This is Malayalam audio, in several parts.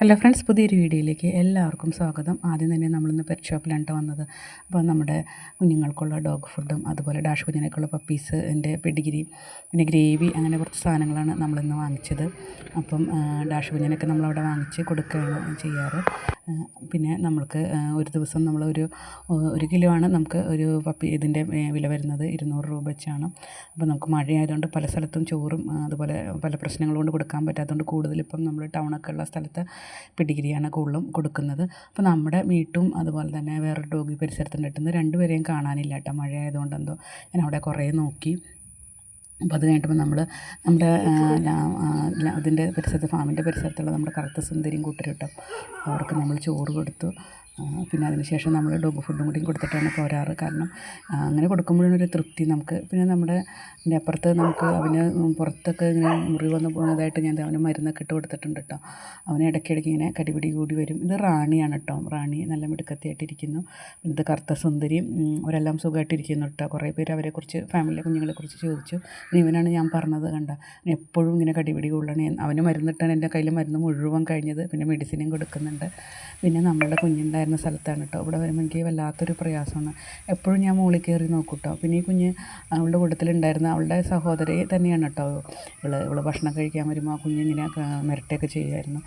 ഹലോ ഫ്രണ്ട്സ് പുതിയൊരു വീഡിയോയിലേക്ക് എല്ലാവർക്കും സ്വാഗതം. ആദ്യം തന്നെ നമ്മളിന്ന് പെറ്റ് ഷോപ്പിലാണ് വന്നത്. അപ്പോൾ നമ്മുടെ കുഞ്ഞുങ്ങൾക്കുള്ള ഡോഗ് ഫുഡും അതുപോലെ ഡാഷ് കുഞ്ഞിനേക്കുള്ള പപ്പീസ് എന്റെ പെഡിഗിരി പിന്നെ ഗ്രേവി അങ്ങനെ കുറച്ച് സാധനങ്ങളാണ് നമ്മളിന്ന് വാങ്ങിച്ചത്. അപ്പം ഡാഷ് കുഞ്ഞിനൊക്കെ നമ്മളവിടെ വാങ്ങിച്ച് കൊടുക്കുകയാണ് ചെയ്യാറ്. പിന്നെ നമ്മൾക്ക് ഒരു ദിവസം നമ്മൾ ഒരു കിലോ ആണ് നമുക്ക് ഒരു പപ്പി ഇതിന്റെ വില വരുന്നത് ഇരുന്നൂറ് രൂപ വെച്ചാണ്. അപ്പോൾ നമുക്ക് മഴയായതുകൊണ്ട് പല സ്ഥലത്തും ചോറും അതുപോലെ പല പ്രശ്നങ്ങൾ കൊണ്ട് കൊടുക്കാൻ പറ്റാത്തതുകൊണ്ട് കൂടുതലിപ്പം നമ്മൾ ടൗണൊക്കെ ഉള്ള സ്ഥലത്ത് പിടിഗിരിയാണ് കൂടുതലും കൊടുക്കുന്നത്. അപ്പോൾ നമ്മുടെ വീട്ടും അതുപോലെ തന്നെ വേറെ ഡോഗി പരിസരത്തുണ്ടായിട്ടുണ്ട് രണ്ടുപേരെയും കാണാനില്ല കേട്ടോ. മഴയായതുകൊണ്ട് എന്തോ ഞാൻ അവിടെ കുറേ നോക്കി. അപ്പോൾ അത് കഴിഞ്ഞിട്ട് നമ്മൾ നമ്മുടെ അതിന്റെ പരിസരത്ത് ഫാമിന്റെ പരിസരത്തുള്ള നമ്മുടെ കറുത്ത സുന്ദരിയും കൂട്ടരും കേട്ടോ അവർക്ക് നമ്മൾ ചോറ് കൊടുത്തു. പിന്നെ അതിനുശേഷം നമ്മൾ ഡോഗ് ഫുഡും കൂടി കൊടുത്തിട്ടാണ് പോരാറ്. കാരണം അങ്ങനെ കൊടുക്കുമ്പോഴാണ് ഒരു തൃപ്തി നമുക്ക്. പിന്നെ നമ്മുടെ എന്റെ അപ്പുറത്ത് നമുക്ക് അവന് പുറത്തൊക്കെ ഇങ്ങനെ മുറി വന്ന് പോകുന്നതായിട്ട് ഞാൻ അവന് മരുന്നൊക്കെ ഇട്ട് കൊടുത്തിട്ടുണ്ട് കേട്ടോ അവന് ഇടയ്ക്കിടയ്ക്ക് ഇങ്ങനെ കടിപിടി കൂടി വരും. ഇത് റാണിയാണ് കേട്ടോ റാണി നല്ല മിടുക്കത്തിയായിട്ടിരിക്കുന്നു. ഇത് കറുത്ത സുന്ദരി ഉം, അവരെല്ലാം സുഖമായിട്ടിരിക്കുന്നു കേട്ടോ കുറേ പേര് അവരെക്കുറിച്ച് ഫാമിലിയിലെ കുഞ്ഞുങ്ങളെക്കുറിച്ച് ചോദിച്ചു. ഇവനാണ് ഞാൻ പറഞ്ഞത് കണ്ട. എപ്പോഴും ഇങ്ങനെ കടിപിടി കൊള്ളണേ. അവന് മരുന്നിട്ടാണ് എന്റെ കയ്യിൽ മരുന്ന് മുഴുവൻ കഴിഞ്ഞത്. പിന്നെ മെഡിസിനും കൊടുക്കുന്നുണ്ട്. പിന്നെ നമ്മളുടെ കുഞ്ഞുണ്ടായിരുന്ന സ്ഥലത്താണ് കേട്ടോ ഇവിടെ വരുമ്പോൾ എനിക്ക് വല്ലാത്തൊരു പ്രയാസമാണ്. എപ്പോഴും ഞാൻ മുകളിൽ കയറി നോക്കും കേട്ടോ പിന്നെ ഈ കുഞ്ഞ് അവളുടെ കൂട്ടത്തിലുണ്ടായിരുന്ന അവളുടെ സഹോദരി തന്നെയാണ് കേട്ടോ ഇവൾ ഇവൾ ഭക്ഷണം കഴിക്കാൻ വരുമ്പോൾ ആ കുഞ്ഞ് ഇങ്ങനെ മിരട്ടയൊക്കെ ചെയ്യുമായിരുന്നു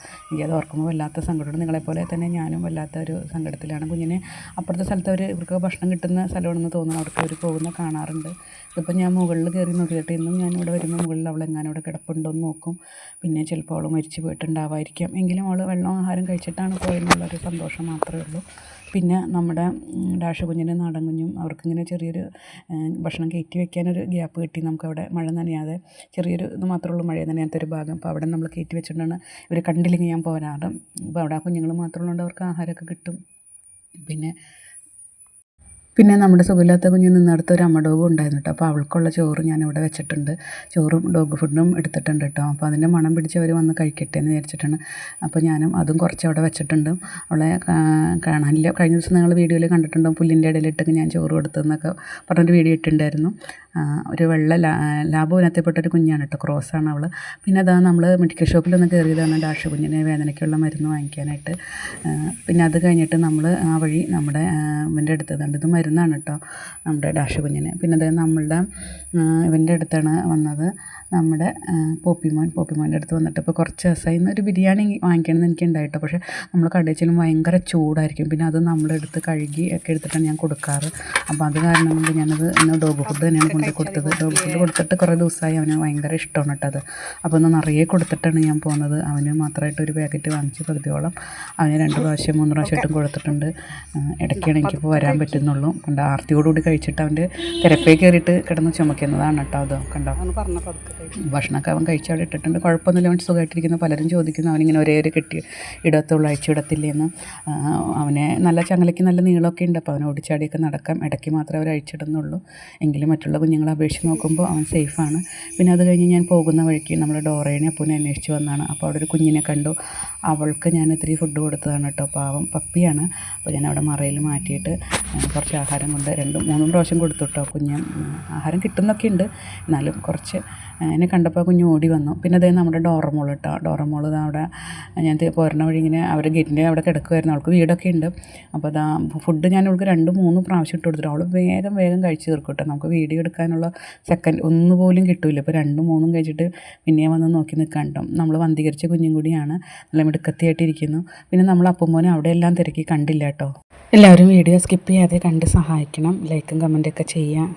അത് ഓർക്കുമ്പോൾ വല്ലാത്ത സങ്കടമാണ് നിങ്ങളെപ്പോലെ തന്നെ ഞാനും വല്ലാത്ത ഒരു സങ്കടത്തിലാണ്. കുഞ്ഞിനെ അപ്പുറത്തെ സ്ഥലത്ത് അവർ ഇവർക്ക് ഭക്ഷണം കിട്ടുന്ന സ്ഥലമാണെന്ന് തോന്നുന്നു. അവർക്ക് അവർ പോകുന്ന കാണാറുണ്ട്. ഇതിപ്പോൾ ഞാൻ മുകളിൽ കയറി നോക്കിയിട്ട് ഇന്നും ഞാൻ ഇവിടെ വരുമ്പോൾ മുകളിൽ അവൾ എങ്ങനെ ഇവിടെ കിടപ്പുണ്ടോ എന്ന് നോക്കും. പിന്നെ ചിലപ്പോൾ അവൾ മരിച്ചു പോയിട്ടുണ്ടാവായിരിക്കാം. എങ്കിലും അവൾ വെള്ളം ആഹാരം കഴിച്ചിട്ടാണ് പോയെന്നുള്ളൊരു സന്തോഷം മാത്രമേ പിന്നെ നമ്മുടെ ഡാഷ് കുഞ്ഞിനും നാടൻ കുഞ്ഞും അവർക്കിങ്ങനെ ചെറിയൊരു ഭക്ഷണം കയറ്റി വെക്കാനൊരു ഗ്യാപ്പ് കിട്ടി. നമുക്കവിടെ മഴ നനയാതെ ചെറിയൊരു ഇത് മാത്രമേ ഉള്ളൂ മഴ നനയാത്ത ഒരു ഭാഗം. അപ്പോൾ അവിടെ നമ്മൾ കയറ്റി വെച്ചിട്ടുണ്ടാണ് ഇവർ കണ്ടില്ലെങ്കിൽ ഞാൻ പോരാറ്. അപ്പോൾ അവിടെ ആ കുഞ്ഞുങ്ങൾ മാത്രമുള്ളതുകൊണ്ട് അവർക്ക് ആഹാരമൊക്കെ കിട്ടും. പിന്നെ പിന്നെ നമ്മുടെ സുഖമില്ലാത്ത കുഞ്ഞ് നിന്നിടത്ത് ഒരു അമ്മ ഡോഗും ഉണ്ടായിരുന്നു കേട്ടോ. അപ്പോൾ അവൾക്കുള്ള ചോറ് ഞാൻ ഇവിടെ വെച്ചിട്ടുണ്ട്. ചോറും ഡോഗ് ഫുഡും എടുത്തിട്ടുണ്ട് കേട്ടോ. അപ്പോൾ അതിന്റെ മണം പിടിച്ച് അവർ വന്ന് കഴിക്കട്ടെ എന്ന് വിചാരിച്ചിട്ടാണ്. അപ്പോൾ ഞാനും അതും കുറച്ച് അവിടെ വെച്ചിട്ടുണ്ട്. അവളെ കാണാനില്ല. കഴിഞ്ഞ ദിവസം നിങ്ങൾ വീഡിയോയിൽ കണ്ടിട്ടുണ്ടോ പുല്ലിന്റെ ഇടയിലിട്ട് ഞാൻ ചോറ് കൊടുത്തതെന്നൊക്കെ പറഞ്ഞൊരു വീഡിയോ ഇട്ടിട്ടുണ്ടായിരുന്നു. ഒരു വെള്ള ലാ ലാഭവിനത്തിൽപ്പെട്ട ഇനത്തിൽപ്പെട്ടൊരു കുഞ്ഞാണ് കേട്ടോ. ക്രോസാണ് അവൾ പിന്നെ അതാ നമ്മൾ മെഡിക്കൽ ഷോപ്പിൽ ഷോപ്പിലൊന്ന് കയറിയതാണ് ഡാഷ് കുഞ്ഞിനെ വേദനയ്ക്കുള്ള മരുന്ന് വാങ്ങിക്കാനായിട്ട്. പിന്നെ അത് കഴിഞ്ഞിട്ട് നമ്മൾ ആ വഴി നമ്മുടെ ഇവന്റെ അടുത്ത് കണ്ട് ഇത് മരുന്നാണ് കേട്ടോ നമ്മുടെ ഡാഷ് കുഞ്ഞിന്. പിന്നെ അത് നമ്മളുടെ ഇവന്റെ അടുത്താണ് വന്നത് നമ്മുടെ പോപ്പിമോൻ. പോപ്പിമോന്റെ അടുത്ത് വന്നിട്ട് ഇപ്പോൾ കുറച്ച് ദിവസമായി ഒരു ബിരിയാണി വാങ്ങിക്കണമെന്ന് എനിക്ക് ഉണ്ടായിട്ടോ പക്ഷേ നമ്മൾ കടയിൽ ചെല്ലും ഭയങ്കര ചൂടായിരിക്കും. പിന്നെ അത് നമ്മളെടുത്ത് കഴുകി ഒക്കെ എടുത്തിട്ടാണ് ഞാൻ കൊടുക്കാറ്. അപ്പോൾ അത് കാരണം കൊണ്ട് ഞാനത് ഇന്ന് ഡോഗ് ഫുഡ് തന്നെയാണ് കൊണ്ട് കൊടുത്തത്. ഡോഗ്സിന്റെ കൊടുത്തിട്ട് കുറേ ദിവസമായി അവന് ഭയങ്കര ഇഷ്ടമാണ് കേട്ടോ അത്. അപ്പോൾ ഒന്ന് നിറയെ കൊടുത്തിട്ടാണ് ഞാൻ പോകുന്നത്. അവന് മാത്രമായിട്ട് ഒരു പാക്കറ്റ് വാങ്ങിച്ച് പകുതിയോളം അവന് രണ്ട് പ്രാവശ്യം മൂന്ന് പ്രാവശ്യമായിട്ടും കൊടുത്തിട്ടുണ്ട്. ഇടയ്ക്കാണ് എനിക്കിപ്പോൾ വരാൻ പറ്റുന്നുള്ളൂ. കണ്ട ആർത്തിയോടുകൂടി കഴിച്ചിട്ട് അവന്റെ തിരപ്പേ കയറിയിട്ട് കിടന്ന് ചുമക്കുന്നതാണ് കേട്ടോ അത്. കണ്ടോ? ഭക്ഷണമൊക്കെ അവൻ കഴിച്ചവിടെ ഇട്ടിട്ടുണ്ട്. കുഴപ്പമൊന്നുമില്ല. അവൻ സുഖമായിട്ടിരിക്കുന്നു. പലരും ചോദിക്കുന്നു അവനിങ്ങനെ ഒരേ ഒരു കെട്ടി ഇടത്തുള്ളൂ അഴിച്ചിടത്തില്ലേന്ന് അവനെ നല്ല ചങ്ങലയ്ക്ക് നല്ല നീളമൊക്കെ ഉണ്ട്. അപ്പോൾ അവനെ ഓടിച്ചാടിയൊക്കെ നടക്കാം. ഇടയ്ക്ക് മാത്രമേ അവർ അഴിച്ചിടുന്നുള്ളൂ എങ്കിലും മറ്റുള്ള കുഞ്ഞുങ്ങളെ അപേക്ഷിച്ച് നോക്കുമ്പോൾ അവൻ സേഫാണ്. പിന്നെ അത് കഴിഞ്ഞ് ഞാൻ പോകുന്ന വഴിക്ക് നമ്മൾ ഡോറേനെ അപ്പൂനെ അന്വേഷിച്ച് വന്നതാണ് അപ്പോൾ അവിടെ ഒരു കുഞ്ഞിനെ കണ്ടു. അവൾക്ക് ഞാൻ ഇത്തിരി ഫുഡ് കൊടുത്തതാണ് കേട്ടോ. പാവം പപ്പിയാണ്. അപ്പോൾ ഞാൻ അവിടെ മറയിൽ മാറ്റിയിട്ട് കുറച്ച് ആഹാരം കൊണ്ട് രണ്ടും മൂന്നും പ്രാവശ്യം കൊടുത്തു കേട്ടോ കുഞ്ഞ് ആഹാരം കിട്ടുന്നൊക്കെ ഉണ്ട്. എന്നാലും കുറച്ച് എന്നെ കണ്ടപ്പോൾ കുഞ്ഞ് ഓടി വന്നു. പിന്നെ അതേ നമ്മുടെ ഡോറമോൾ കേട്ടോ. ഡോറമോൾ അവിടെ ഞാൻ പോരണ വഴി ഇങ്ങനെ അവർ ഗേറ്റിന്റെ അവിടെ കിടക്കുമായിരുന്നു അവൾക്ക് വീടൊക്കെ ഉണ്ട്. അപ്പോൾ അതാ ഫുഡ് ഞാൻ അവൾക്ക് രണ്ട് മൂന്ന് പ്രാവശ്യം ഇട്ട് കൊടുത്തിട്ട് അവൾ വേഗം വേഗം കഴിച്ച് തീർക്കും കേട്ടോ. നമുക്ക് വീഡിയോ എടുക്കാനുള്ള സെക്കൻഡ് ഒന്നുപോലും കിട്ടില്ല ഇപ്പോൾ രണ്ടും മൂന്നും കഴിച്ചിട്ട് പിന്നെ വന്ന് നോക്കി നിൽക്കാൻ കേട്ടോ. നമ്മൾ വന്ധീകരിച്ച കുഞ്ഞും കൂടിയാണ്. നല്ല മിടുക്കത്തിയായിട്ടിരിക്കുന്നു പിന്നെ നമ്മൾ അപ്പുമോനെ അവിടെ എല്ലാം തിരക്കി കണ്ടില്ല കേട്ടോ. എല്ലാവരും വീഡിയോ സ്കിപ്പ് ചെയ്യാതെ കണ്ട് സഹായിക്കണം. ലൈക്കും കമന്റൊക്കെ ചെയ്യാം